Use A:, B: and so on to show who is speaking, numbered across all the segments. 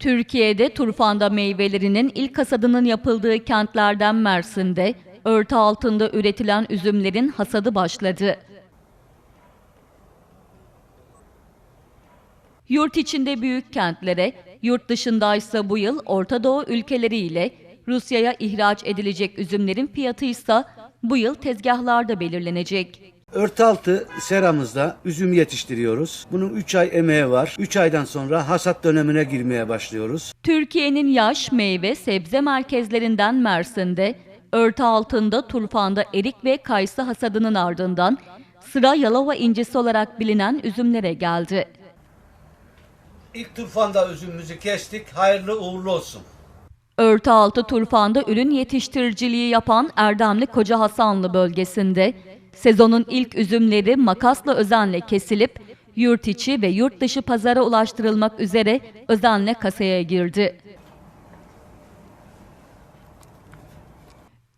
A: Türkiye'de turfanda meyvelerinin ilk hasadının yapıldığı kentlerden Mersin'de örtü altında üretilen üzümlerin hasadı başladı. Yurt içinde büyük kentlere, yurt dışındaysa bu yıl Orta Doğu ülkeleri ile Rusya'ya ihraç edilecek üzümlerin fiyatı ise bu yıl tezgahlarda belirlenecek.
B: Örtaltı seramızda üzüm yetiştiriyoruz. Bunun 3 ay emeği var. 3 aydan sonra hasat dönemine girmeye başlıyoruz.
A: Türkiye'nin yaş meyve sebze merkezlerinden Mersin'de, örtü altında turfanda erik ve kayısı hasadının ardından sıra Yalova incisi olarak bilinen üzümlere geldi.
B: İlk turfanda üzümümüzü kestik. Hayırlı uğurlu olsun.
A: Örtü altı turfanda ürün yetiştiriciliği yapan Erdemli Koca Hasanlı bölgesinde sezonun ilk üzümleri makasla özenle kesilip yurt içi ve yurt dışı pazara ulaştırılmak üzere özenle kasaya girdi.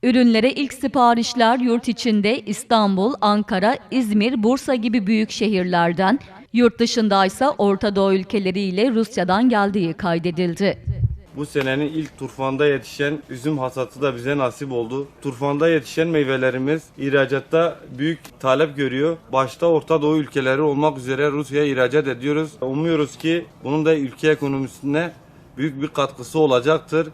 A: Ürünlere ilk siparişler yurt içinde İstanbul, Ankara, İzmir, Bursa gibi büyük şehirlerden, yurt dışındaysa Orta Doğu ülkeleriyle Rusya'dan geldiği kaydedildi.
C: Bu senenin ilk turfanda yetişen üzüm hasatı da bize nasip oldu. Turfanda yetişen meyvelerimiz ihracatta büyük talep görüyor. Başta Orta Doğu ülkeleri olmak üzere Rusya'ya ihracat ediyoruz. Umuyoruz ki bunun da ülke ekonomisine büyük bir katkısı olacaktır.